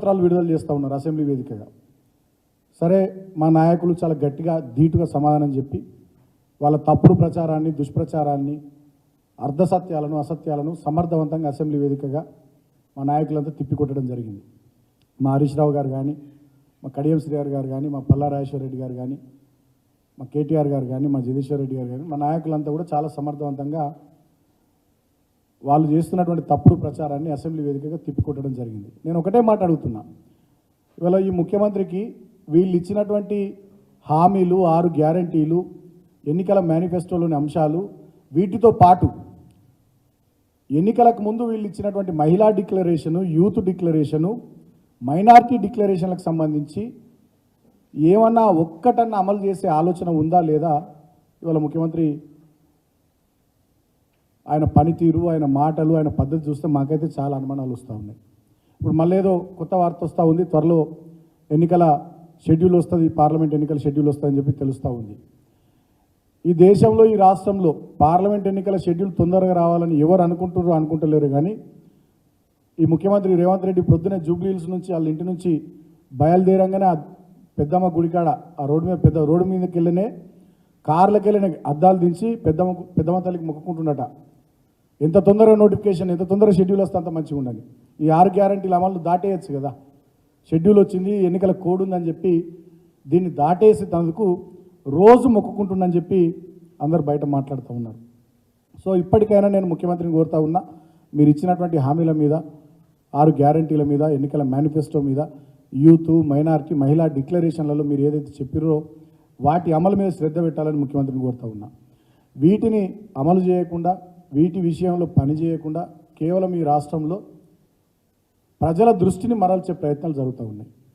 పత్రాలు విడుదల చేస్తూ ఉన్నారు అసెంబ్లీ వేదికగా. సరే మా నాయకులు చాలా గట్టిగా ధీటుగా సమాధానం చెప్పి వాళ్ళ తప్పుడు ప్రచారాన్ని దుష్ప్రచారాన్ని అర్ధసత్యాలను అసత్యాలను సమర్థవంతంగా అసెంబ్లీ వేదికగా మా నాయకులంతా తిప్పికొట్టడం జరిగింది. మా హరీష్ రావు గారు కానీ మా కడియం శ్రీగారు గారు కానీ మా పల్లా రాజేశ్వర రెడ్డి గారు కానీ మా కేటీఆర్ గారు కానీ మా జగదీశ్వర్ రెడ్డి గారు కానీ మా నాయకులంతా కూడా చాలా సమర్థవంతంగా వాళ్ళు చేస్తున్నటువంటి తప్పుడు ప్రచారాన్ని అసెంబ్లీ వేదికగా తిప్పికొట్టడం జరిగింది. నేను ఒకటే మాట అడుగుతున్నా. ఇవాళ ఈ ముఖ్యమంత్రికి వీళ్ళు ఇచ్చినటువంటి హామీలు ఆరు గ్యారంటీలు ఎన్నికల మేనిఫెస్టోలోని అంశాలు వీటితో పాటు ఎన్నికలకు ముందు వీళ్ళు ఇచ్చినటువంటి మహిళా డిక్లరేషను యూత్ డిక్లరేషను మైనారిటీ డిక్లరేషన్లకు సంబంధించి ఏమన్నా ఒక్కటన్నా అమలు చేసే ఆలోచన ఉందా లేదా ఇవాళ ముఖ్యమంత్రి ఆయన పనితీరు ఆయన మాటలు ఆయన పద్ధతి చూస్తే మాకైతే చాలా అనుమానాలు వస్తూ ఉన్నాయి. ఇప్పుడు మళ్ళీ ఏదో కొత్త వార్త వస్తూ ఉంది త్వరలో ఎన్నికల షెడ్యూల్ వస్తుంది పార్లమెంట్ ఎన్నికల షెడ్యూల్ వస్తుందని చెప్పి తెలుస్తూ ఉంది. ఈ దేశంలో ఈ రాష్ట్రంలో పార్లమెంట్ ఎన్నికల షెడ్యూల్ తొందరగా రావాలని ఎవరు అనుకుంటున్నారో అనుకుంటలేరు కానీ ఈ ముఖ్యమంత్రి రేవంత్ రెడ్డి ప్రొద్దునే జూబ్లీహిల్స్ నుంచి వాళ్ళ ఇంటి నుంచి బయలుదేరంగానే ఆ పెద్దమ్మ గుడికాడ ఆ రోడ్డు మీద పెద్ద రోడ్డు మీదకి వెళ్ళినే కార్లకు వెళ్ళిన అద్దాలు దించి పెద్దమ్మ పెద్దమ్మ తల్లికి మొక్కుకుంటుండట. ఎంత తొందరగా నోటిఫికేషన్ ఎంత తొందరగా షెడ్యూల్ వస్తే అంత మంచిగా ఉండాలి. ఈ ఆరు గ్యారంటీల అమలు దాటేయచ్చు కదా. షెడ్యూల్ వచ్చింది ఎన్నికల కోడ్ ఉందని చెప్పి దీన్ని దాటేసి తనకు రోజు మొక్కుకుంటుందని చెప్పి అందరు బయట మాట్లాడుతూ ఉన్నారు. సో ఇప్పటికైనా నేను ముఖ్యమంత్రిని కోరుతా ఉన్నా మీరు ఇచ్చినటువంటి హామీల మీద ఆరు గ్యారంటీల మీద ఎన్నికల మేనిఫెస్టో మీద యూత్ మైనారిటీ మహిళా డిక్లరేషన్లలో మీరు ఏదైతే చెప్పిరో వాటి అమలు మీద శ్రద్ధ పెట్టాలని ముఖ్యమంత్రిని కోరుతా ఉన్నా. వీటిని అమలు చేయకుండా వీటి విషయంలో పనిచేయకుండా కేవలం ఈ రాష్ట్రంలో ప్రజల దృష్టిని మరల్చే ప్రయత్నాలు జరుగుతూ ఉన్నాయి.